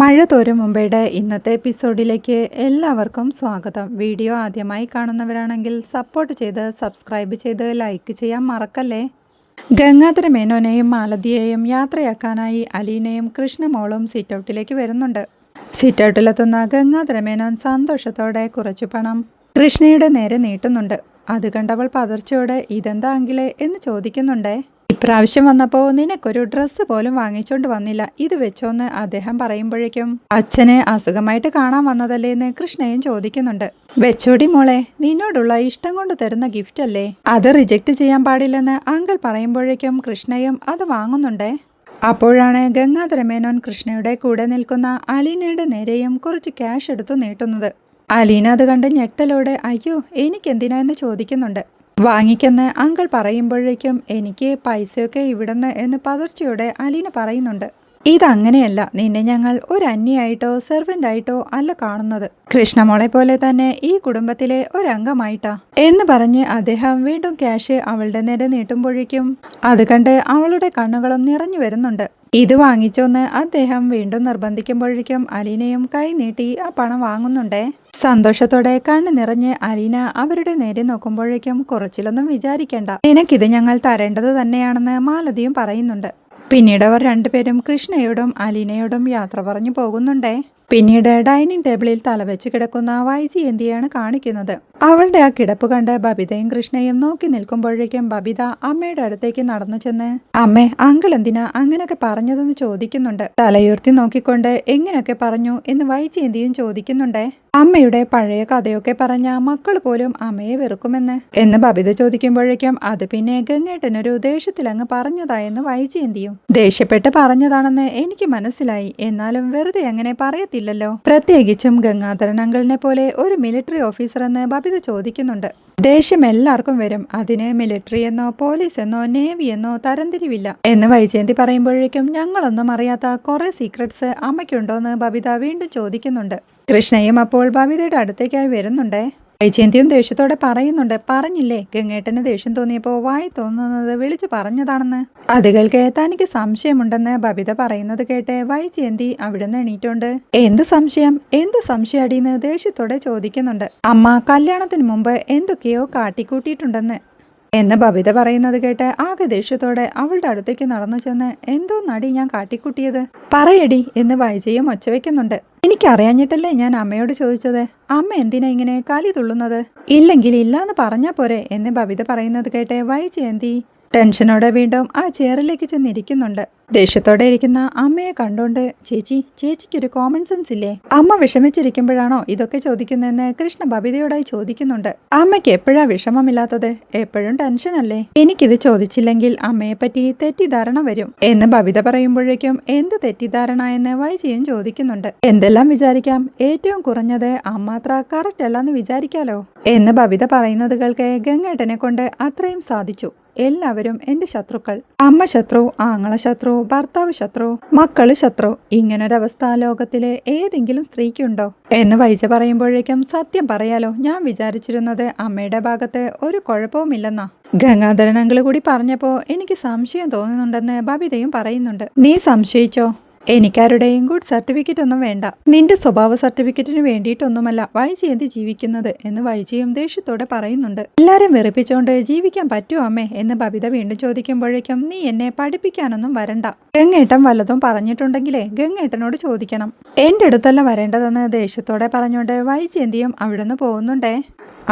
മഴ തോരും മുമ്പയുടെ ഇന്നത്തെ എപ്പിസോഡിലേക്ക് എല്ലാവർക്കും സ്വാഗതം. വീഡിയോ ആദ്യമായി കാണുന്നവരാണെങ്കിൽ സപ്പോർട്ട് ചെയ്ത് സബ്സ്ക്രൈബ് ചെയ്ത് ലൈക്ക് ചെയ്യാൻ മറക്കല്ലേ? ഗംഗാധര മേനോനെയും മാലതിയെയും യാത്രയാക്കാനായി അലീനയും കൃഷ്ണമോളും സിറ്റൗട്ടിലേക്ക് വരുന്നുണ്ട്. സിറ്റൗട്ടിലെത്തുന്ന ഗംഗാധര മേനോൻ സന്തോഷത്തോടെ കുറച്ചു പണം കൃഷ്ണയുടെ നേരെ നീട്ടുന്നുണ്ട്. അത് കണ്ടവൾ പതർച്ചയോടെ ഇതെന്താ അങ്കിളെ? എന്ന് ചോദിക്കുന്നുണ്ടേ. ഇപ്രാവശ്യം വന്നപ്പോൾ നിനക്കൊരു ഡ്രസ്സ് പോലും വാങ്ങിച്ചോണ്ട് വന്നില്ല. ഇത് വെച്ചോന്ന് അദ്ദേഹം പറയുമ്പോഴേക്കും അച്ഛനെ അസുഖമായിട്ട് കാണാൻ വന്നതല്ലേ എന്ന് കൃഷ്ണയും ചോദിക്കുന്നുണ്ട്. വെച്ചോടി മോളെ നിന്നോടുള്ള ഇഷ്ടം കൊണ്ട് തരുന്ന ഗിഫ്റ്റ് അല്ലേ? അത് റിജക്റ്റ് ചെയ്യാൻ പാടില്ലെന്ന് അങ്കിൾ പറയുമ്പോഴേക്കും കൃഷ്ണയും അത് വാങ്ങുന്നുണ്ടേ. അപ്പോഴാണ് ഗംഗാധരമേനോൻ കൃഷ്ണയുടെ കൂടെ നിൽക്കുന്ന അലീനയുടെ നേരെയും കുറച്ച് ക്യാഷ് എടുത്തു നീട്ടുന്നത്. അലീന അത് കണ്ട് ഞെട്ടലോടെ അയ്യോ എനിക്കെന്തിനാ? എന്ന് ചോദിക്കുന്നുണ്ട്. വാങ്ങിക്കെന്ന് അങ്കിൾ പറയുമ്പോഴേക്കും എനിക്ക് പൈസയൊക്കെ ഇവിടുന്ന് എന്ന് പതർച്ചയോടെ അലീന പറയുന്നുണ്ട്. ഇതങ്ങനെയല്ല നിന്നെ ഞങ്ങൾ ഒരു അന്യായിട്ടോ സെർവന്റായിട്ടോ അല്ല കാണുന്നത്. കൃഷ്ണമോളെ പോലെ തന്നെ ഈ കുടുംബത്തിലെ ഒരംഗമായിട്ടാ. എന്ന് പറഞ്ഞ് അദ്ദേഹം വീണ്ടും ക്യാഷ് അവളുടെ നേരെ നീട്ടുമ്പോഴേക്കും അത് കണ്ട് അവളുടെ കണ്ണുകളും നിറഞ്ഞു വരുന്നുണ്ട്. ഇത് വാങ്ങിച്ചോന്ന് അദ്ദേഹം വീണ്ടും നിർബന്ധിക്കുമ്പോഴേക്കും അലീനയും കൈ നീട്ടി ആ പണം വാങ്ങുന്നുണ്ടേ? സന്തോഷത്തോടെ കണ്ണു നിറഞ്ഞ് അലീന അവരുടെ നേരെ നോക്കുമ്പോഴേക്കും കുറച്ചിലൊന്നും വിചാരിക്കേണ്ട. നിനക്കിത് ഞങ്ങൾ തരേണ്ടത് തന്നെയാണെന്ന് മാലതിയും പറയുന്നുണ്ട്. പിന്നീട് അവർ രണ്ടുപേരും കൃഷ്ണയോടും അലീനയോടും യാത്ര പറഞ്ഞു പോകുന്നുണ്ടേ? പിന്നീട് ഡൈനിങ് ടേബിളിൽ തലവെച്ച് കിടക്കുന്ന വൈജയന്തിയാണ് കാണിക്കുന്നത്? അവളുടെ ആ കിടപ്പ് കണ്ട് ബബിതയും കൃഷ്ണയും നോക്കി നിൽക്കുമ്പോഴേക്കും ബബിത അമ്മയുടെ അടുത്തേക്ക് നടന്നു ചെന്ന് അമ്മേ അങ്കിൾ എന്തിനാ അങ്ങനെയൊക്കെ പറഞ്ഞതെന്ന് ചോദിക്കുന്നുണ്ട്. തലയുയർത്തി നോക്കിക്കൊണ്ട് എങ്ങനെയൊക്കെ പറഞ്ഞു? എന്ന് വൈജി എന്തിയും ചോദിക്കുന്നുണ്ടേ. അമ്മയുടെ പഴയ കഥയൊക്കെ പറഞ്ഞ മക്കൾ പോലും അമ്മയെ വെറുക്കുമെന്ന്. എന്ന് ബബിത ചോദിക്കുമ്പോഴേക്കും അത് പിന്നെ ഗംഗേട്ടനൊരു ദേഷ്യത്തിലങ്ങ് പറഞ്ഞതായെന്ന് വൈജയന്തിയും ദേഷ്യപ്പെട്ട് പറഞ്ഞതാണെന്ന് എനിക്ക് മനസ്സിലായി. എന്നാലും വെറുതെ അങ്ങനെ പറയത്തില്ലല്ലോ. പ്രത്യേകിച്ചും ഗംഗാധരൻ അങ്കിളിനെ പോലെ ഒരു മിലിറ്ററി ഓഫീസർ എന്ന് ബബിത ചോദിക്കുന്നുണ്ട്. ദേഷ്യം എല്ലാവർക്കും വരും. അതിന് മിലിറ്ററി എന്നോ പോലീസ് എന്നോ നേവി എന്നോ തരംതിരിവില്ല. എന്ന് വൈജയന്തി പറയുമ്പോഴേക്കും ഞങ്ങളൊന്നും അറിയാത്ത കുറെ സീക്രട്സ് അമ്മയ്ക്കുണ്ടോന്ന് ബബിത വീണ്ടും ചോദിക്കുന്നുണ്ട്. കൃഷ്ണയും അപ്പോൾ ബബിതയുടെ അടുത്തേക്കായി വരുന്നുണ്ടേ? വൈജയന്തിയും ദേഷ്യത്തോടെ പറയുന്നുണ്ട്. പറഞ്ഞില്ലേ ഗംഗേട്ടന് ദേഷ്യം തോന്നിയപ്പോൾ വായി തോന്നുന്നത് വിളിച്ചു പറഞ്ഞതാണെന്ന്. അത് കേൾക്കെ തനിക്ക് സംശയമുണ്ടെന്ന് ബബിത പറയുന്നത് കേട്ട് വൈചേന്തി അവിടുന്ന് എണീറ്റുണ്ട് എന്ത് സംശയം? എന്ത് സംശയം അടിയെന്ന് ദേഷ്യത്തോടെ ചോദിക്കുന്നുണ്ട്. അമ്മ കല്യാണത്തിന് മുമ്പ് എന്തൊക്കെയോ കാട്ടിക്കൂട്ടിയിട്ടുണ്ടെന്ന്. എന്ന് ബബിത പറയുന്നത് കേട്ട് ആകെ ദേഷ്യത്തോടെ അവളുടെ അടുത്തേക്ക് നടന്നു ചെന്ന് എന്തോ നടി ഞാൻ കാട്ടിക്കൂട്ടിയത്? പറയടി എന്ന് വൈജയും ഒച്ചവെക്കുന്നുണ്ട് എനിക്കറിയാഞ്ഞിട്ടല്ലേ ഞാൻ അമ്മയോട് ചോദിച്ചത്? അമ്മ എന്തിനാ ഇങ്ങനെ കലി തുള്ളുന്നത്? ഇല്ലെങ്കിൽ ഇല്ലാന്ന് പറഞ്ഞാ പോരെ എന്ന് ബബിത പറയുന്നത് കേട്ട് വൈജയന്തി ടെൻഷനോടെ വീണ്ടും ആ ചെയറിലേക്ക് ചെന്നിരിക്കുന്നുണ്ട്. ദേഷ്യത്തോടെ ഇരിക്കുന്ന അമ്മയെ കണ്ടോണ്ട് ചേച്ചി ചേച്ചിക്കൊരു കോമൺ സെൻസ് ഇല്ലേ? അമ്മ വിഷമിച്ചിരിക്കുമ്പോഴാണോ ഇതൊക്കെ ചോദിക്കുന്നതെന്ന് കൃഷ്ണ ബബിതയോടായി ചോദിക്കുന്നുണ്ട്. അമ്മയ്ക്ക് എപ്പോഴാ വിഷമമില്ലാത്തത്? എപ്പോഴും ടെൻഷനല്ലേ എനിക്കിത് ചോദിച്ചില്ലെങ്കിൽ അമ്മയെ പറ്റി തെറ്റിദ്ധാരണ വരും എന്ന് ബബിത പറയുമ്പോഴേക്കും എന്ത് തെറ്റിദ്ധാരണ എന്ന് വൈജിയും ചോദിക്കുന്നുണ്ട്. എന്തെല്ലാം വിചാരിക്കാം? ഏറ്റവും കുറഞ്ഞത് അമ്മാത്ര കറക്റ്റ് അല്ലെന്ന് വിചാരിക്കാലോ? എന്ന് ബബിത പറയുന്നത് കേൾക്കെ ഗംഗേട്ടനെ കൊണ്ട് അത്രയും സാധിച്ചു. എല്ലാവരും എന്റെ ശത്രുക്കൾ. അമ്മ ശത്രു ആങ്ങള ശത്രു ഭർത്താവ് ശത്രു മക്കൾ ശത്രു. ഇങ്ങനൊരവസ്ഥ ലോകത്തിലെ ഏതെങ്കിലും സ്ത്രീക്കുണ്ടോ? എന്ന് വൈജ പറയുമ്പോഴേക്കും സത്യം പറയാലോ ഞാൻ വിചാരിച്ചിരുന്നത് അമ്മയുടെ ഭാഗത്ത് ഒരു കുഴപ്പവുമില്ലെന്നാ. ഗംഗാധരൻ അങ്കിൾ കൂടി പറഞ്ഞപ്പോ എനിക്ക് സംശയം തോന്നുന്നുണ്ടെന്ന് ബബിതയും പറയുന്നുണ്ട്. നീ സംശയിച്ചോ? എനിക്കാരുടെയും ഗുഡ് സർട്ടിഫിക്കറ്റ് ഒന്നും വേണ്ട. നിന്റെ സ്വഭാവ സർട്ടിഫിക്കറ്റിന് വേണ്ടിയിട്ടൊന്നുമല്ല വൈജയന്തി ജീവിക്കുന്നത് എന്ന് വൈജയും ദേഷ്യത്തോടെ പറയുന്നുണ്ട്. എല്ലാരും വെറുപ്പിച്ചോണ്ട് ജീവിക്കാൻ പറ്റുമോ അമ്മേ എന്ന് ബബിത വീണ്ടും ചോദിക്കുമ്പോഴേക്കും നീ എന്നെ പഠിപ്പിക്കാനൊന്നും വരണ്ട. ഗംഗേട്ടൻ വല്ലതും പറഞ്ഞിട്ടുണ്ടെങ്കിലേ ഗംഗേട്ടനോട് ചോദിക്കണം. എന്റെ അടുത്തല്ല വരേണ്ടതെന്ന് ദേഷ്യത്തോടെ പറഞ്ഞുകൊണ്ട് വൈജയന്തിയും അവിടുന്ന് പോകുന്നുണ്ടേ.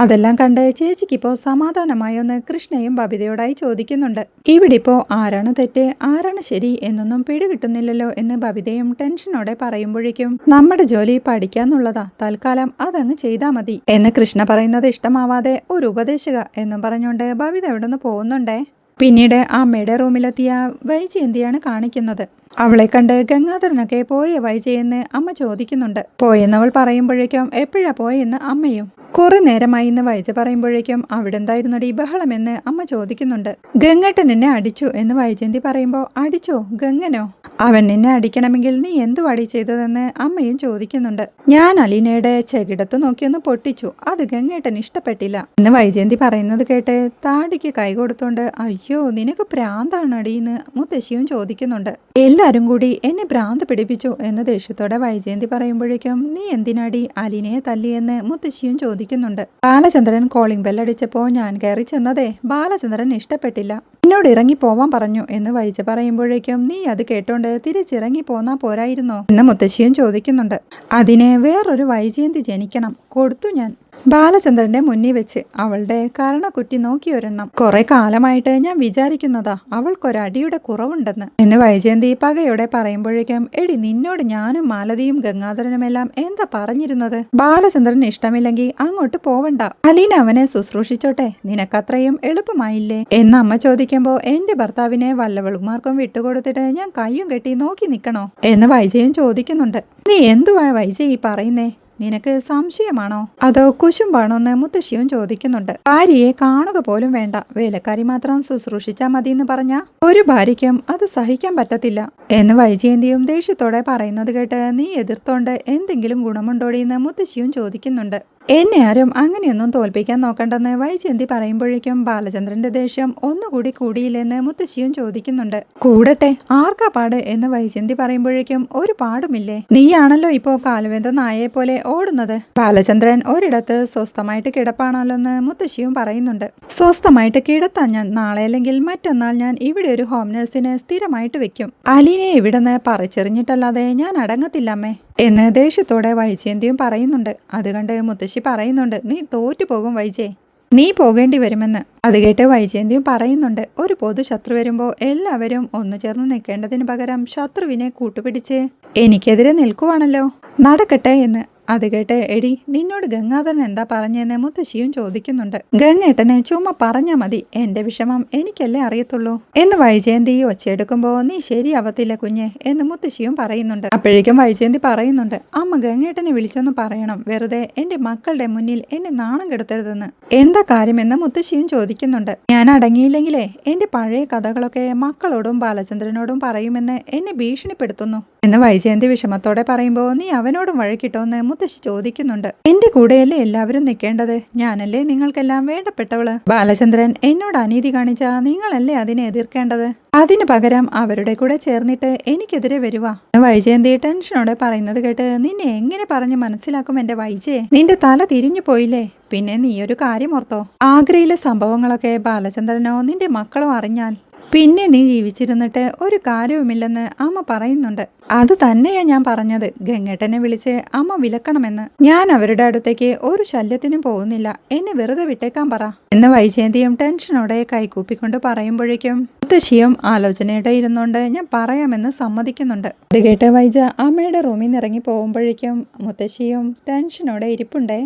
അതെല്ലാം കണ്ട് ചേച്ചിക്കിപ്പോൾ സമാധാനമായൊന്ന് കൃഷ്ണയും ബബിതയോടായി ചോദിക്കുന്നുണ്ട്. ഇവിടെ ഇവിടിപ്പോ ആരാണ് തെറ്റ് ആരാണ് ശരി എന്നൊന്നും പിടികിട്ടുന്നില്ലല്ലോ എന്ന് ബബിതയും ടെൻഷനോടെ പറയുമ്പോഴേക്കും നമ്മുടെ ജോലി പഠിക്കാന്നുള്ളതാ തൽക്കാലം അതങ്ങ് ചെയ്താൽ മതി എന്ന് കൃഷ്ണ പറയുന്നത് ഇഷ്ടമാവാതെ ഒരു ഉപദേശക എന്നും പറഞ്ഞുകൊണ്ട് ബബിത ഇവിടുന്ന് പോകുന്നുണ്ടേ? പിന്നീട് അമ്മയുടെ റൂമിലെത്തിയ വൈജയന്തിയാണ് കാണിക്കുന്നത്. അവളെ കണ്ട് ഗംഗാധരനൊക്കെ പോയേ വൈജയെന്ന് അമ്മ ചോദിക്കുന്നുണ്ട്. പോയെന്നവൾ പറയുമ്പോഴേക്കും എപ്പോഴാ പോയെന്ന് അമ്മയും. കുറെ നേരമായി ഇന്ന് വൈജ പറയുമ്പോഴേക്കും അവിടെ എന്തായിരുന്നടി ബഹളമെന്ന് അമ്മ ചോദിക്കുന്നുണ്ട്. ഗംഗട്ടൻ എന്നെ അടിച്ചു എന്ന് വൈജയന്തി പറയുമ്പോൾ അടിച്ചോ ഗംഗനോ? അവൻ നിന്നെ അടിക്കണമെങ്കിൽ നീ എന്തു അടി ചെയ്തതെന്ന് അമ്മയും ചോദിക്കുന്നുണ്ട്. ഞാൻ അലീനയുടെ ചെകിടത്ത് നോക്കിയൊന്ന് പൊട്ടിച്ചു. അത് ഗംഗേട്ടൻ ഇഷ്ടപ്പെട്ടില്ല. എന്ന് വൈജയന്തി പറയുന്നത് കേട്ട് താടിക്ക് കൈ കൊടുത്തോണ്ട് അയ്യോ നിനക്ക് പ്രാന്താണ് അടിയെന്ന് മുത്തശ്ശിയും ചോദിക്കുന്നുണ്ട്. എല്ലാരും കൂടി എന്നെ ഭ്രാന്ത് പിടിപ്പിച്ചു എന്ന് ദേഷ്യത്തോടെ വൈജയന്തി പറയുമ്പോഴേക്കും നീ എന്തിനാടി അലീനയെ തല്ലിയെന്ന് മുത്തശ്ശിയും ചോദിക്കുന്നുണ്ട്. ബാലചന്ദ്രൻ കോളിംഗ് ബെല്ലടിച്ചപ്പോ ഞാൻ കയറി ചെന്നതേ ബാലചന്ദ്രൻ ഇഷ്ടപ്പെട്ടില്ല. എന്നോട് ഇറങ്ങി പോവാൻ പറഞ്ഞു എന്ന് വൈജ പറയുമ്പോഴേക്കും നീ അത് കേട്ടോണ്ട് തിരിച്ചിറങ്ങി പോന്നാ പോരായിരുന്നോ? എന്ന് മുത്തശ്ശിയും ചോദിക്കുന്നുണ്ട്. അതിനെ വേറൊരു വൈജയന്തി ജനിക്കണം. കൊടുത്തു ഞാൻ. ബാലചന്ദ്രന്റെ മുന്നിൽ വെച്ച് അവളുടെ കരണക്കുറ്റി നോക്കി ഒരെണ്ണം. കുറെ കാലമായിട്ട് ഞാൻ വിചാരിക്കുന്നതാ അവൾക്കൊരടിയുടെ കുറവുണ്ടെന്ന്. എന്ന് വൈജയന്തി പകയോടെ പറയുമ്പോഴേക്കും എടി നിന്നോട് ഞാനും മാലതിയും ഗംഗാധരനുമെല്ലാം എന്താ പറഞ്ഞിരുന്നത്? ബാലചന്ദ്രന് ഇഷ്ടമില്ലെങ്കിൽ അങ്ങോട്ട് പോവണ്ട. അലീന അവനെ ശുശ്രൂഷിച്ചോട്ടെ നിനക്കത്രയും എളുപ്പമായില്ലേ? എന്ന് അമ്മ ചോദിക്കുമ്പോ എന്റെ ഭർത്താവിനെ വല്ലവളുമാർക്കും വിട്ടുകൊടുത്തിട്ട് ഞാൻ കയ്യും കെട്ടി നോക്കി നിൽക്കണോ? എന്ന് വൈജയൻ ചോദിക്കുന്നുണ്ട്. നീ എന്തുവാ വൈജയ് പറയുന്നേ? നിനക്ക് സംശയമാണോ? അതോ കുശുമ്പാണോ എന്ന് മുത്തശ്ശിയും ചോദിക്കുന്നുണ്ട്. ഭാര്യയെ കാണുക പോലും വേണ്ട. വേലക്കാരി മാത്രം ശുശ്രൂഷിച്ചാൽ മതി എന്ന് പറഞ്ഞ? ഒരു ഭാര്യയ്ക്കും അത് സഹിക്കാൻ പറ്റത്തില്ല. എന്ന് വൈജയന്തിയും ദേഷ്യത്തോടെ പറയുന്നത് കേട്ട് നീ എതിർത്തോണ്ട് എന്തെങ്കിലും ഗുണമുണ്ടോടി എന്ന് മുത്തശ്ശിയും ചോദിക്കുന്നുണ്ട്. എന്നെ ആരും അങ്ങനെയൊന്നും തോൽപ്പിക്കാൻ നോക്കണ്ടെന്ന് വൈജയന്തി പറയുമ്പോഴേക്കും ബാലചന്ദ്രന്റെ ദേഷ്യം ഒന്നുകൂടി കൂടിയില്ലെന്ന് മുത്തശ്ശിയും ചോദിക്കുന്നുണ്ട്. കൂടട്ടെ ആർക്കാ പാട് എന്ന് വൈജയന്തി പറയുമ്പോഴേക്കും ഒരു പാടുമില്ലേ? നീയാണല്ലോ ഇപ്പോ കാലുവേന്ത നായയെ പോലെ ഓടുന്നത്. ബാലചന്ദ്രൻ ഒരിടത്ത് സ്വസ്ഥമായിട്ട് കിടപ്പാണല്ലോ എന്ന് മുത്തശ്ശിയും പറയുന്നുണ്ട്. സ്വസ്ഥമായിട്ട് കിടത്താൻ ഞാൻ നാളെ അല്ലെങ്കിൽ മറ്റന്നാൾ ഞാൻ ഇവിടെ ഒരു ഹോം നഴ്സിനെ സ്ഥിരമായിട്ട് വെക്കും. അലീനെ ഇവിടുന്ന് പറിച്ചെറിഞ്ഞിട്ടല്ലാതെ ഞാൻ അടങ്ങത്തില്ല അമ്മേ എന്ന് ദേഷ്യത്തോടെ വൈജയന്തിയും പറയുന്നുണ്ട്. അത് കണ്ട് മുത്തശ്ശി പറയുന്നുണ്ട് നീ തോറ്റു പോകും വൈജയ്. നീ പോകേണ്ടി വരുമെന്ന്. അത് കേട്ട് വൈജയന്തിയും പറയുന്നുണ്ട് ഒരു പൊതു ശത്രു വരുമ്പോൾ എല്ലാവരും ഒന്നു ചേർന്ന് നിൽക്കേണ്ടതിന് പകരം ശത്രുവിനെ കൂട്ടുപിടിച്ച് എനിക്കെതിരെ നിൽക്കുവാണല്ലോ. നടക്കട്ടെ എന്ന്. അത് കേട്ട് എടി നിന്നോട് ഗംഗാധരൻ എന്താ പറഞ്ഞെന്ന് മുത്തശ്ശിയും ചോദിക്കുന്നുണ്ട്. ഗംഗേട്ടനെ ചുമ്മാ പറഞ്ഞാ മതി എന്റെ വിഷമം എനിക്കല്ലേ അറിയത്തുള്ളൂ. എന്ന് വൈജയന്തി ഒച്ചയെടുക്കുമ്പോ നീ ശരിയാവത്തില്ല കുഞ്ഞെ എന്ന് മുത്തശ്ശിയും പറയുന്നുണ്ട്. അപ്പോഴേക്കും വൈജയന്തി പറയുന്നുണ്ട് അമ്മ ഗംഗേട്ടനെ വിളിച്ചൊന്ന് പറയണം വെറുതെ എന്റെ മക്കളുടെ മുന്നിൽ എന്നെ നാണം കെടുത്തരുതെന്ന്. എന്താ കാര്യമെന്ന് മുത്തശ്ശിയും ചോദിക്കുന്നുണ്ട്. ഞാൻ അടങ്ങിയില്ലെങ്കിലേ എന്റെ പഴയ കഥകളൊക്കെ മക്കളോടും ബാലചന്ദ്രനോടും പറയുമെന്ന് എന്നെ ഭീഷണിപ്പെടുത്തുന്നു എന്ന് വൈജയന്തി വിഷമത്തോടെ പറയുമ്പോൾ നീ അവനോടും വഴക്കിട്ടോന്ന് മുത്തശ്ശി ചോദിക്കുന്നുണ്ട് എന്റെ കൂടെയല്ലേ എല്ലാവരും നിൽക്കേണ്ടത് ഞാനല്ലേ നിങ്ങൾക്കെല്ലാം വേണ്ടപ്പെട്ടവൾ? ബാലചന്ദ്രൻ എന്നോട് അനീതി കാണിച്ച നിങ്ങളല്ലേ അതിനെ എതിർക്കേണ്ടത്? അതിനു പകരം അവരുടെ കൂടെ ചേർന്നിട്ട് എനിക്കെതിരെ വരുവാ. വൈജയന്തി ടെൻഷനോടെ പറയുന്നത് കേട്ട് നിന്നെ എങ്ങനെ പറഞ്ഞു മനസ്സിലാക്കും എന്റെ വൈജയെ? നിന്റെ തല തിരിഞ്ഞു പോയില്ലേ? പിന്നെ നീ ഒരു കാര്യം ഓർത്തോ. ആഗ്രയിലെ സംഭവങ്ങളൊക്കെ ബാലചന്ദ്രനോ നിന്റെ മക്കളോ അറിഞ്ഞാൽ പിന്നെ നീ ജീവിച്ചിരുന്നിട്ട് ഒരു കാര്യവുമില്ലെന്ന് അമ്മ പറയുന്നുണ്ട്. അത് തന്നെയാ ഞാൻ പറഞ്ഞത്. ഗംഗേട്ടനെ വിളിച്ച് അമ്മ വിലക്കണമെന്ന്. ഞാൻ അവരുടെ അടുത്തേക്ക് ഒരു ശല്യത്തിനും പോകുന്നില്ല. എന്നെ വെറുതെ വിട്ടേക്കാൻ പറ. എന്ന് വൈജയന്തിയും ടെൻഷനോടെ കൈകൂപ്പിക്കൊണ്ട് പറയുമ്പോഴേക്കും മുത്തശ്ശിയും ആലോചനയുടെ ഇരുന്നുകൊണ്ട് ഞാൻ പറയാമെന്ന് സമ്മതിക്കുന്നുണ്ട്. അത് കേട്ട് വൈജ അമ്മയുടെ റൂമിൽ നിന്ന് ഇറങ്ങി പോകുമ്പോഴേക്കും മുത്തശ്ശിയും ടെൻഷനോടെ ഇരിപ്പുണ്ടേ.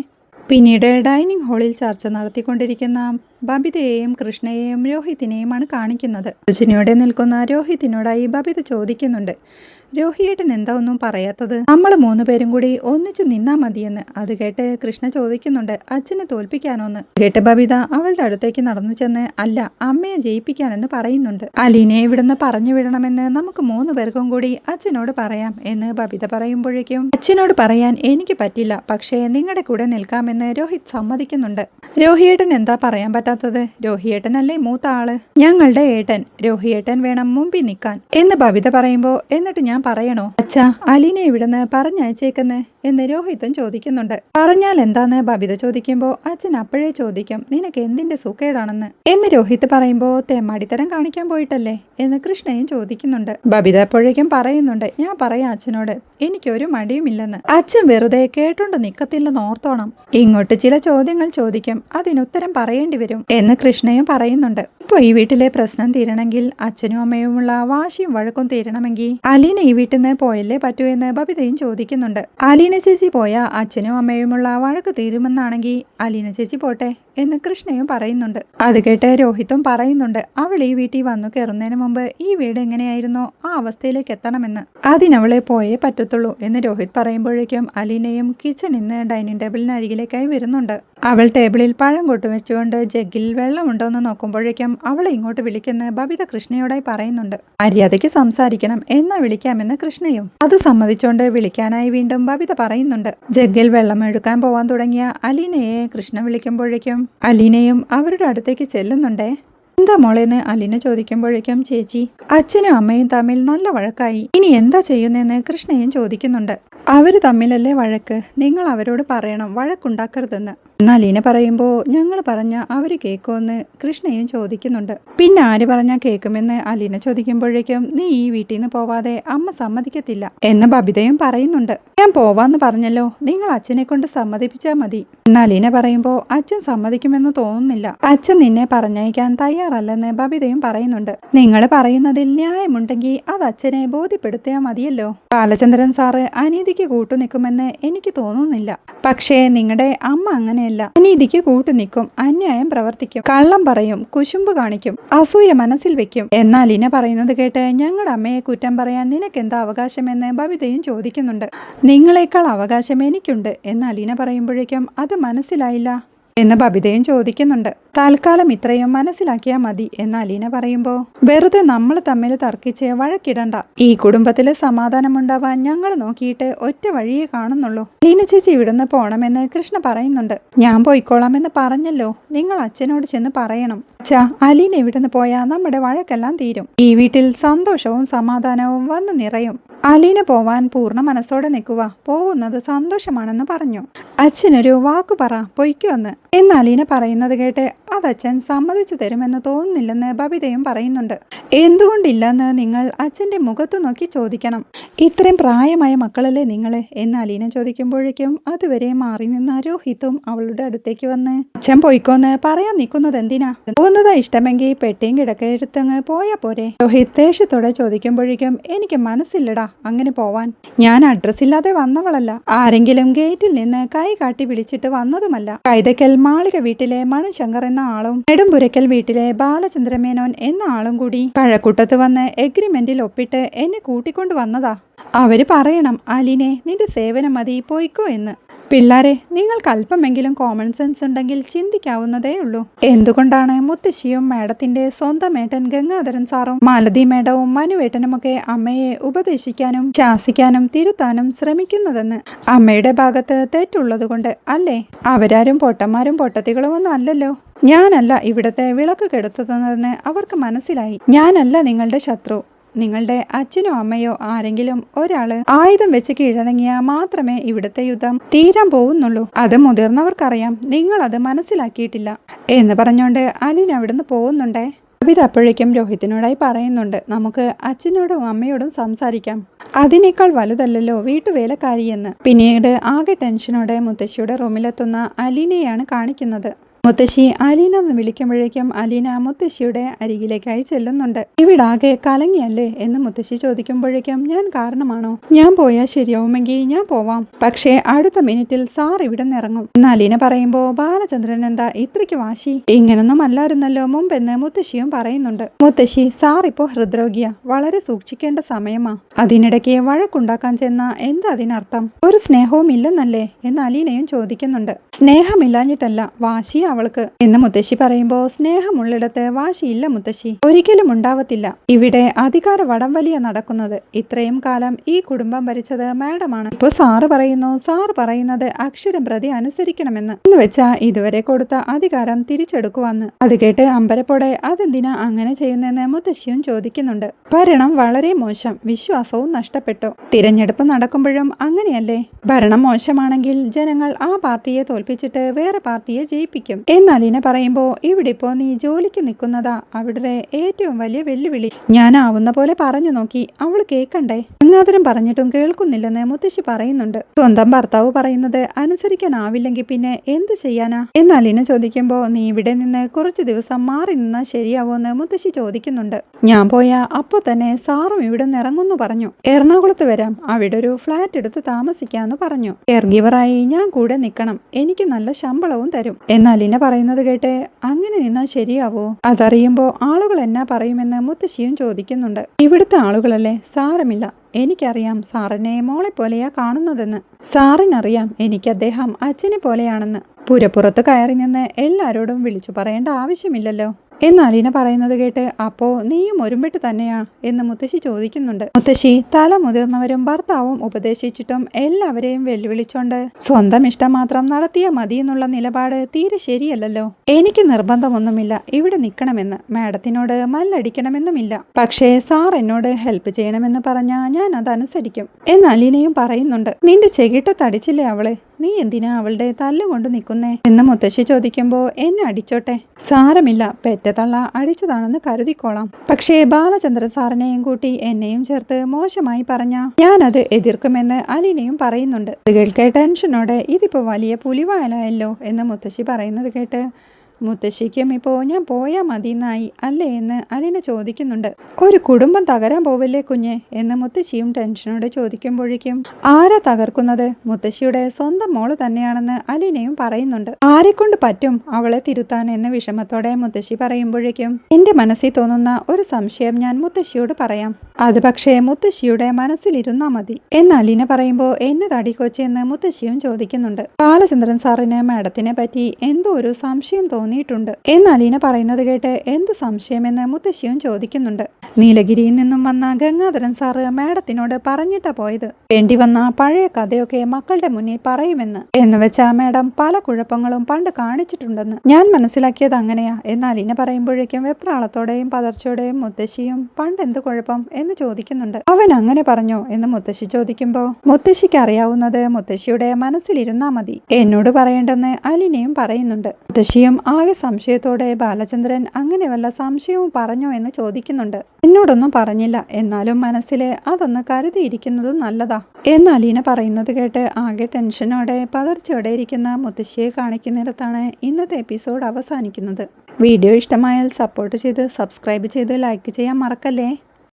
പിന്നീട് ഡൈനിങ് ഹാളിൽ ചർച്ച നടത്തിക്കൊണ്ടിരിക്കുന്ന ബബിതയെയും കൃഷ്ണയെയും രോഹിത്തിനെയുമാണ് കാണിക്കുന്നത്. രജനിയോടെ നിൽക്കുന്ന രോഹിത്തിനോടായി ബബിത ചോദിക്കുന്നുണ്ട്. രോഹിയേട്ടൻ എന്താ ഒന്നും പറയാത്തത്? നമ്മൾ മൂന്ന് പേരും കൂടി ഒന്നിച്ചു നിന്നാ മതിയെന്ന് അത് കേട്ട് കൃഷ്ണ ചോദിക്കുന്നുണ്ട്. അച്ഛനെ തോൽപ്പിക്കാനോന്ന്. കേട്ട് ബബിത അവളുടെ അടുത്തേക്ക് നടന്നു ചെന്ന് അല്ല അമ്മയെ ജയിപ്പിക്കാനെന്ന് പറയുന്നുണ്ട്. അലീനെ ഇവിടുന്ന് പറഞ്ഞു വിടണമെന്ന് നമുക്ക് മൂന്ന് പേർക്കും കൂടി അച്ഛനോട് പറയാം എന്ന് ബബിത പറയുമ്പോഴേക്കും അച്ഛനോട് പറയാൻ എനിക്ക് പറ്റില്ല പക്ഷേ നിങ്ങളുടെ കൂടെ നിൽക്കാമെന്ന് രോഹിത് സമ്മതിക്കുന്നുണ്ട്. രോഹിയേട്ടൻ എന്താ പറയാൻ പറ്റാത്തത് രോഹിയേട്ടനല്ലേ മൂത്ത ആൾ ഞങ്ങളുടെ ഏട്ടൻ രോഹിയേട്ടൻ വേണം മുമ്പിൽ നിൽക്കാൻ. എന്ന് ബബിത പറയുമ്പോ എന്നിട്ട് ഞാൻ പറയണോ? അച്ഛാ അലീനെ ഇവിടുന്ന് പറഞ്ഞയച്ചേക്കെന്ന് എന്ന് രോഹിത്തും ചോദിക്കുന്നുണ്ട്. പറഞ്ഞാൽ എന്താന്ന് ബബിത ചോദിക്കുമ്പോ അച്ഛൻ അപ്പോഴേ ചോദിക്കും നിനക്ക് എന്തിന്റെ സുഖേടാണെന്ന് എന്ന് രോഹിത്ത് പറയുമ്പോ തെമ്മാടിത്തരം കാണിക്കാൻ പോയിട്ടല്ലേ? എന്ന് കൃഷ്ണയും ചോദിക്കുന്നുണ്ട്. ബബിത അപ്പോഴേക്കും പറയുന്നുണ്ട് ഞാൻ പറയാം അച്ഛനോട് എനിക്കൊരു മടിയുമില്ലെന്ന്. അച്ഛൻ വെറുതെ കേട്ടോണ്ട് നിക്കത്തില്ലെന്ന് ഓർത്തോണം. ഇങ്ങോട്ട് ചില ചോദ്യങ്ങൾ ചോദിക്കും. അതിനുത്തരം പറയേണ്ടി വരും. എന്ന് കൃഷ്ണയും പറയുന്നുണ്ട്. ഇപ്പൊ ഈ വീട്ടിലെ പ്രശ്നം തീരണമെങ്കിൽ അച്ഛനും അമ്മയുമുള്ള വാശിയും വഴക്കും തീരണമെങ്കിൽ അലീന ഈ വീട്ടിൽ നിന്ന് പോയല്ലേ പറ്റൂ എന്ന് ബബിതയും ചോദിക്കുന്നുണ്ട്. അലീന ചേച്ചി പോയ അച്ഛനും അമ്മയുമുള്ള വഴക്ക് തീരുമെന്നാണെങ്കിൽ അലീന ചേച്ചി പോട്ടെ എന്ന് കൃഷ്ണയും പറയുന്നുണ്ട്. അത് കേട്ട് രോഹിത്തും പറയുന്നുണ്ട് അവൾ ഈ വീട്ടിൽ വന്നു കയറുന്നതിന് മുമ്പ് ഈ വീട് എങ്ങനെയായിരുന്നോ? ആ അവസ്ഥയിലേക്ക് എത്തണമെന്ന്. അതിനവളെ പോയേ പറ്റത്തുള്ളൂ എന്ന് രോഹിത് പറയുമ്പോഴേക്കും അലീനയും കിച്ചണിൽ നിന്ന് ഡൈനിങ് ടേബിളിന് അരികിലേക്കായി വരുന്നുണ്ട്. അവൾ ടേബിളിൽ പഴം കൊട്ടുവെച്ചുകൊണ്ട് ജഗ്ഗിൽ വെള്ളമുണ്ടോ എന്ന് നോക്കുമ്പോഴേക്കും അവളെ ഇങ്ങോട്ട് വിളിക്കുന്ന ബബിത കൃഷ്ണയോടായി പറയുന്നുണ്ട് മര്യാദയ്ക്ക് സംസാരിക്കണം എന്നാ വിളിക്കാമെന്ന് കൃഷ്ണയും. അത് സമ്മതിച്ചുകൊണ്ട് വിളിക്കാനായി വീണ്ടും ബബിത പറയുന്നുണ്ട്. ജഗ്ഗിൽ വെള്ളം എടുക്കാൻ പോവാൻ തുടങ്ങിയ അലീനയെ കൃഷ്ണ വിളിക്കുമ്പോഴേക്കും അലീനയും അവരുടെ അടുത്തേക്ക് ചെല്ലുന്നുണ്ടേ? എന്താ മോളെന്ന് അലീന ചോദിക്കുമ്പോഴേക്കും ചേച്ചി അച്ഛനും അമ്മയും തമ്മിൽ നല്ല വഴക്കായി. ഇനി എന്താ ചെയ്യുന്നതെന്ന് കൃഷ്ണയും ചോദിക്കുന്നുണ്ട്. അവർ തമ്മിലല്ലേ വഴക്ക്? നിങ്ങൾ അവരോട് പറയണം വഴക്കുണ്ടാക്കരുതെന്ന്. ഇന പറയുമ്പോൾ ഞങ്ങൾ പറഞ്ഞ അവർ കേൾക്കുമെന്ന് കൃഷ്ണയും ചോദിക്കുന്നുണ്ട്. പിന്നെ ആര് പറഞ്ഞാൽ കേൾക്കുമെന്ന് അലീന ചോദിക്കുമ്പോഴേക്കും നീ ഈ വീട്ടിൽ നിന്ന് പോവാതെ അമ്മ സമ്മതിക്കത്തില്ല എന്ന് ബബിതയും പറയുന്നുണ്ട്. ഞാൻ പോവാന്ന് പറഞ്ഞല്ലോ നിങ്ങൾ അച്ഛനെ കൊണ്ട് സമ്മതിപ്പിച്ചാൽ മതി. അലീന പറയുമ്പോൾ അച്ഛൻ സമ്മതിക്കുമെന്ന് തോന്നുന്നില്ല. അച്ഛൻ നിന്നെ പറഞ്ഞയക്കാൻ തയ്യാറല്ലെന്ന് ബബിതയും പറയുന്നുണ്ട്. നിങ്ങൾ പറയുന്നതിൽ ന്യായമുണ്ടെങ്കിൽ അത് അച്ഛനെ ബോധ്യപ്പെടുത്തിയാൽ മതിയല്ലോ. ബാലചന്ദ്രൻ സാറ് അനീതിക്ക് കൂട്ടുനിൽക്കുമെന്ന് എനിക്ക് തോന്നുന്നില്ല. പക്ഷേ നിങ്ങളുടെ അമ്മ അങ്ങനെയല്ല അനീതിക്ക് കൂട്ടുനിൽക്കും അന്യായം പ്രവർത്തിക്കും. കള്ളം പറയും. കുശുമ്പ് കാണിക്കും. അസൂയ മനസ്സിൽ വെക്കും. എന്നാൽ ഇന പറയുന്നത് കേട്ട് ഞങ്ങളുടെ അമ്മയെ കുറ്റം പറയാൻ നിനക്കെന്താ അവകാശമെന്ന് ബബിതയും ചോദിക്കുന്നുണ്ട്. നിങ്ങളെക്കാൾ അവകാശം എനിക്കുണ്ട്. എന്നാൽ ഇന പറയുമ്പോഴേക്കും അത് മനസ്സിലായില്ല. എന്ന് ബബിതയും ചോദിക്കുന്നുണ്ട്. തൽക്കാലം ഇത്രയും മനസ്സിലാക്കിയാൽ മതി എന്ന് അലീന പറയുമ്പോൾ വെറുതെ നമ്മൾ തമ്മിൽ തർക്കിച്ച് വഴക്കിടണ്ട. ഈ കുടുംബത്തിൽ സമാധാനമുണ്ടാവാൻ ഞങ്ങൾ നോക്കിയിട്ട് ഒറ്റ വഴിയേ കാണുന്നുള്ളൂ. അലീന ചേച്ചി ഇവിടുന്ന് പോണമെന്ന് കൃഷ്ണ പറയുന്നുണ്ട്. ഞാൻ പോയിക്കോളാമെന്ന് പറഞ്ഞല്ലോ. നിങ്ങൾ അച്ഛനോട് ചെന്ന് പറയണം. അച്ഛാ അലീന ഇവിടുന്ന് പോയാൽ നമ്മുടെ വഴക്കെല്ലാം തീരും. ഈ വീട്ടിൽ സന്തോഷവും സമാധാനവും വന്നു നിറയും. അലീന പോവാൻ പൂർണ മനസ്സോടെ നിൽക്കുക. പോകുന്നത് സന്തോഷമാണെന്ന് പറഞ്ഞു. അച്ഛനൊരു വാക്കു പറ പൊയ്ക്കുമെന്ന് എന്ന് അലീന പറയുന്നത് കേട്ട് അതച്ഛൻ സമ്മതിച്ചു തരുമെന്ന് തോന്നുന്നില്ലെന്ന് ബബിതയും പറയുന്നുണ്ട്. എന്തുകൊണ്ടില്ലെന്ന് നിങ്ങൾ അച്ഛന്റെ മുഖത്ത് നോക്കി ചോദിക്കണം. ഇത്രയും പ്രായമായ മക്കളല്ലേ നിങ്ങൾ എന്ന് അലീന ചോദിക്കുമ്പോഴേക്കും അതുവരെ മാറി നിന്ന രോഹിത്തും അവളുടെ അടുത്തേക്ക് വന്ന് അച്ഛൻ പോയിക്കോന്ന് പറയാൻ നിൽക്കുന്നത് എന്തിനാ? പോകുന്നതാ ഇഷ്ടമെങ്കിൽ പെട്ടിയും കിടക്കരുത്തങ്ങ് പോയാ പോരെ. രോഹിത് ദേഷ്യത്തോടെ ചോദിക്കുമ്പോഴേക്കും എനിക്ക് മനസ്സില്ലടാ അങ്ങനെ പോവാൻ. ഞാൻ അഡ്രസ്സ് ഇല്ലാതെ വന്നവളല്ല. ആരെങ്കിലും ഗേറ്റിൽ നിന്ന് കൈ കാട്ടി വിളിച്ചിട്ട് വന്നതുമല്ല. കൈതക്കൽ മാളിക വീട്ടിലെ മണുശങ്കർ എന്ന ആളും നെടുമ്പുരക്കൽ വീട്ടിലെ ബാലചന്ദ്രമേനോൻ എന്ന ആളും കൂടി കഴക്കൂട്ടത്ത് വന്ന് എഗ്രിമെന്റിൽ ഒപ്പിട്ട് എന്നെ കൂട്ടിക്കൊണ്ടു വന്നതാ അവർ പറയണം അലിനെ നിന്റെ സേവനം മതി പോയിക്കോ എന്ന്. പിള്ളാരെ നിങ്ങൾക്ക് അല്പമെങ്കിലും കോമൺ സെൻസ് ഉണ്ടെങ്കിൽ ചിന്തിക്കാവുന്നതേ ഉള്ളൂ. എന്തുകൊണ്ടാണ് മുത്തശ്ശിയും മേഡത്തിന്റെ സ്വന്തം ഏട്ടൻ ഗംഗാധരൻ സാറും മാലതി മേഡവും മനുവേട്ടനുമൊക്കെ അമ്മയെ ഉപദേശിക്കാനും ശാസിക്കാനും തിരുത്താനും ശ്രമിക്കുന്നതെന്ന്? അമ്മയുടെ ഭാഗത്ത് തെറ്റുള്ളതുകൊണ്ട് അല്ലേ? അവരാരും പൊട്ടന്മാരും പൊട്ടത്തികളുമൊന്നും അല്ലല്ലോ. ഞാനല്ല ഇവിടത്തെ വിളക്ക് കെടുത്തുന്നതെന്ന് അവർക്ക് മനസ്സിലായി. ഞാനല്ല നിങ്ങളുടെ ശത്രു. നിങ്ങളുടെ അച്ഛനോ അമ്മയോ ആരെങ്കിലും ഒരാൾ ആയുധം വെച്ച് കീഴടങ്ങിയാൽ മാത്രമേ ഇവിടുത്തെ യുദ്ധം തീരാൻ പോകുന്നുള്ളൂ. അത് മുതിർന്നവർക്കറിയാം. നിങ്ങൾ അത് മനസ്സിലാക്കിയിട്ടില്ല. എന്ന് പറഞ്ഞുകൊണ്ട് അലിൻ അവിടുന്ന് പോകുന്നുണ്ടേ. അഭിത് അപ്പോഴേക്കും രോഹിത്തിനോടായി പറയുന്നുണ്ട്. നമുക്ക് അച്ഛനോടും അമ്മയോടും സംസാരിക്കാം. അതിനേക്കാൾ വലുതല്ലല്ലോ വീട്ടുവേലക്കാരിയെന്ന്. പിന്നീട് ആകെ ടെൻഷനോടെ മുത്തശ്ശിയുടെ റൂമിലെത്തുന്ന അലീനയാണ് കാണിക്കുന്നത്. മുത്തശ്ശി അലീന എന്ന് വിളിക്കുമ്പോഴേക്കും അലീന മുത്തശ്ശിയുടെ അരികിലേക്കായി ചെല്ലുന്നുണ്ട്. ഇവിടാകെ കലങ്ങിയല്ലേ എന്ന് മുത്തശ്ശി ചോദിക്കുമ്പോഴേക്കും ഞാൻ കാരണമാണോ? ഞാൻ പോയാൽ ശരിയാവുമെങ്കിൽ ഞാൻ പോവാം. പക്ഷേ അടുത്ത മിനിറ്റിൽ സാർ ഇവിടെ നിന്ന് ഇറങ്ങും എന്ന് അലീന പറയുമ്പോൾ ബാലചന്ദ്രൻ എന്താ ഇത്രയ്ക്ക് വാശി? ഇങ്ങനൊന്നും അല്ലായിരുന്നല്ലോ മുമ്പെന്ന് മുത്തശ്ശിയും പറയുന്നുണ്ട്. മുത്തശ്ശി സാർ ഇപ്പോൾ ഹൃദ്രോഗിയ. വളരെ സൂക്ഷിക്കേണ്ട സമയമാ. അതിനിടയ്ക്ക് വഴക്കുണ്ടാക്കാൻ ചെന്ന എന്താ അതിനർത്ഥം? ഒരു സ്നേഹവും ഇല്ലെന്നല്ലേ എന്ന് അലീനയും ചോദിക്കുന്നുണ്ട്. സ്നേഹമില്ലാഞ്ഞിട്ടല്ല വാശി അവൾക്ക് എന്ന് മുത്തശ്ശി പറയുമ്പോൾ സ്നേഹമുള്ളിടത്ത് വാശിയില്ല മുത്തശ്ശി. ഒരിക്കലും ഉണ്ടാവത്തില്ല. ഇവിടെ അധികാര വടംവലിയ നടക്കുന്നത്. ഇത്രയും കാലം ഈ കുടുംബം ഭരിച്ചത് മാഡമാണ്. ഇപ്പോൾ സാറ് പറയുന്നു സാറ് പറയുന്നത് അക്ഷരം പ്രതി അനുസരിക്കണമെന്ന്. എന്ന് വെച്ചാ ഇതുവരെ കൊടുത്ത അധികാരം തിരിച്ചെടുക്കുവാന്ന്. അത് കേട്ട് അമ്പരപ്പോടെ അതെന്തിനാ അങ്ങനെ ചെയ്യുന്നതെന്ന് മുത്തശ്ശിയും ചോദിക്കുന്നുണ്ട്. ഭരണം വളരെ മോശം. വിശ്വാസവും നഷ്ടപ്പെട്ടു. തിരഞ്ഞെടുപ്പ് നടക്കുമ്പോഴും അങ്ങനെയല്ലേ? ഭരണം മോശമാണെങ്കിൽ ജനങ്ങൾ ആ പാർട്ടിയെ തോൽപ്പിച്ചിട്ട് വേറെ പാർട്ടിയെ ജയിപ്പിക്കും. എന്നാൽ ഇനെ പറയുമ്പോൾ ഇവിടെ ഇപ്പോൾ നീ ജോലിക്ക് നിൽക്കുന്നതാ അവിടെ ഏറ്റവും വലിയ വെല്ലുവിളി. ഞാൻ ആവുന്ന പോലെ പറഞ്ഞു നോക്കി. അവൾ കേൾക്കണ്ടേ ഗംഗാധരൻ പറഞ്ഞിട്ടും കേൾക്കുന്നില്ലെന്ന് മുത്തശ്ശി പറയുന്നുണ്ട്. സ്വന്തം ഭർത്താവ് പറയുന്നത് അനുസരിക്കാനാവില്ലെങ്കിൽ പിന്നെ എന്ത് ചെയ്യാനാ? എന്നാൽ ഇനെ ചോദിക്കുമ്പോൾ നീ ഇവിടെ നിന്ന് കുറച്ച് ദിവസം മാറി നിന്നാൽ ശരിയാവോന്ന് മുത്തശ്ശി ചോദിക്കുന്നുണ്ട്. ഞാൻ പോയാ അപ്പോൾ തന്നെ സാറും ഇവിടെ നിന്ന് ഇറങ്ങുന്നു പറഞ്ഞു. എറണാകുളത്ത് വരാം. അവിടെ ഒരു ഫ്ലാറ്റ് എടുത്ത് താമസിക്കാന്ന് പറഞ്ഞു. കെയർ ഗിവറായി ഞാൻ കൂടെ നിൽക്കണം. എനിക്ക് നല്ല ശമ്പളവും തരും. എന്നാൽ ഇന പറയുന്നത് കേട്ട് അങ്ങനെ നിന്നാൽ ശരിയാവോ? അതറിയുമ്പോൾ ആളുകൾ എന്നാ പറയുമെന്ന് മുത്തശ്ശിയും ചോദിക്കുന്നുണ്ട്. ഇവിടുത്തെ ആളുകളല്ലേ? സാരമില്ല. എനിക്കറിയാം സാറിനെ മോളെ പോലെയാ കാണുന്നതെന്ന്. സാറിനറിയാം എനിക്ക് അദ്ദേഹം അച്ഛനെ പോലെയാണെന്ന്. പുരപ്പുറത്ത് കയറി നിന്ന് എല്ലാവരോടും വിളിച്ചു പറയേണ്ട ആവശ്യമില്ലല്ലോ. എന്ന് അലീന പറയുന്നത് കേട്ട് അപ്പോ നീയും ഒരുമ്പിട്ട് തന്നെയാ എന്ന് മുത്തശ്ശി ചോദിക്കുന്നുണ്ട്. മുത്തശ്ശി തല മുതിർന്നവരും ഭർത്താവും ഉപദേശിച്ചിട്ടും എല്ലാവരെയും വെല്ലുവിളിച്ചോണ്ട് സ്വന്തം ഇഷ്ടം മാത്രം നടത്തിയ മതി എന്നുള്ള നിലപാട് തീരെ ശരിയല്ലല്ലോ. എനിക്ക് നിർബന്ധമൊന്നുമില്ല. ഇവിടെ നിൽക്കണമെന്ന് മാഡത്തിനോട് മല്ലടിക്കണമെന്നുമില്ല. പക്ഷേ സാർ എന്നോട് ഹെൽപ്പ് ചെയ്യണമെന്ന് പറഞ്ഞാ ഞാൻ അതനുസരിക്കും എന്ന് അലീനയും പറയുന്നുണ്ട്. നിന്റെ ചെകിട്ട തടിച്ചില്ലേ അവൾ? നീ എന്തിനാ അവളുടെ തല്ലുകൊണ്ട് നിൽക്കുന്നേ എന്ന് മുത്തശ്ശി ചോദിക്കുമ്പോൾ എന്നെ അടിച്ചോട്ടെ. സാരമില്ല. പെറ്റ തള്ള അടിച്ചതാണെന്ന് കരുതിക്കോളാം. പക്ഷേ ബാലചന്ദ്രൻ സാറിനെയും കൂട്ടി എന്നെയും ചേർത്ത് മോശമായി പറഞ്ഞ ഞാനത് എതിർക്കുമെന്ന് അലീനയും പറയുന്നുണ്ട്. അത് കേൾക്കെ ടെൻഷനോടെ ഇതിപ്പോ വലിയ പുലിവായലായല്ലോ എന്ന് മുത്തശ്ശി പറയുന്നത് കേട്ട് മുത്തശ്ശിക്കും ഇപ്പോൾ ഞാൻ പോയാൽ മതിയെന്നായി അല്ലേ എന്ന് അലീന ചോദിക്കുന്നുണ്ട്. ഒരു കുടുംബം തകരാൻ പോവില്ലേ കുഞ്ഞെ എന്ന് മുത്തശ്ശിയും ടെൻഷനോടെ ചോദിക്കുമ്പോഴേക്കും ആരാ തകർക്കുന്നത്? മുത്തശ്ശിയുടെ സ്വന്തം മോൾ തന്നെയാണെന്ന് അലീനയും പറയുന്നുണ്ട്. ആരെക്കൊണ്ട് പറ്റും അവളെ തിരുത്താൻ? എന്ന വിഷമത്തോടെ മുത്തശ്ശി പറയുമ്പോഴേക്കും എന്റെ മനസ്സിൽ തോന്നുന്ന ഒരു സംശയം ഞാൻ മുത്തശ്ശിയോട് പറയാം. അത് പക്ഷേ മുത്തശ്ശിയുടെ മനസ്സിലിരുന്നാ മതി. എന്ന് അലീന പറയുമ്പോൾ എന്നെ തടി കൊച്ചെന്ന് മുത്തശ്ശിയും ചോദിക്കുന്നുണ്ട്. ബാലചന്ദ്രൻ സാറിന് മാഡത്തിനെ പറ്റി എന്തോ ഒരു സംശയം തോന്നിയിട്ടുണ്ട്. എന്ന് അലീന പറയുന്നത് കേട്ട് എന്ത് സംശയമെന്ന് മുത്തശ്ശിയും ചോദിക്കുന്നുണ്ട്. നീലഗിരിയിൽ നിന്നും വന്ന ഗംഗാധരൻ സാറ് മേഡത്തിനോട് പറഞ്ഞിട്ട പോയത്. വേണ്ടി വന്ന പഴയ കഥയൊക്കെ മക്കളുടെ മുന്നിൽ പറയുമെന്ന്. എന്ന് വെച്ചാ മാഡം പല കുഴപ്പങ്ങളും പണ്ട് കാണിച്ചിട്ടുണ്ടെന്ന്. ഞാൻ മനസ്സിലാക്കിയത് അങ്ങനെയാ എന്ന് അലീന പറയുമ്പോഴേക്കും വെപ്രാളത്തോടെയും പതർച്ചയോടെയും മുത്തശ്ശിയും പണ്ട് എന്ത് കുഴപ്പം? എന്ന് ചോദിക്കുന്നുണ്ട്. അവൻ അങ്ങനെ പറഞ്ഞു? എന്ന് മുത്തശ്ശി ചോദിക്കുമ്പോ മുത്തശ്ശിക്ക് അറിയാവുന്നത് മുത്തശ്ശിയുടെ മനസ്സിലിരുന്നാ മതി. എന്നോട് പറയേണ്ടെന്ന് അലീനയും പറയുന്നുണ്ട്. മുത്തശ്ശിയും ആകെ സംശയത്തോടെ ബാലചന്ദ്രൻ അങ്ങനെ വല്ല സംശയവും പറഞ്ഞോ എന്ന് ചോദിക്കുന്നുണ്ട്. എന്നോടൊന്നും പറഞ്ഞില്ല. എന്നാലും മനസ്സിൽ അതൊന്ന് കരുതിയിരിക്കുന്നത് നല്ലതാ. എന്ന് അലീന പറയുന്നത് കേട്ട് ആകെ ടെൻഷനോടെ പതർച്ചയോടെ ഇരിക്കുന്ന മുത്തശ്ശിയെ കാണിക്കുന്നിടത്താണ് ഇന്നത്തെ എപ്പിസോഡ് അവസാനിക്കുന്നത്. വീഡിയോ ഇഷ്ടമായാൽ സപ്പോർട്ട് ചെയ്ത് സബ്സ്ക്രൈബ് ചെയ്ത് ലൈക്ക് ചെയ്യാൻ മറക്കല്ലേ?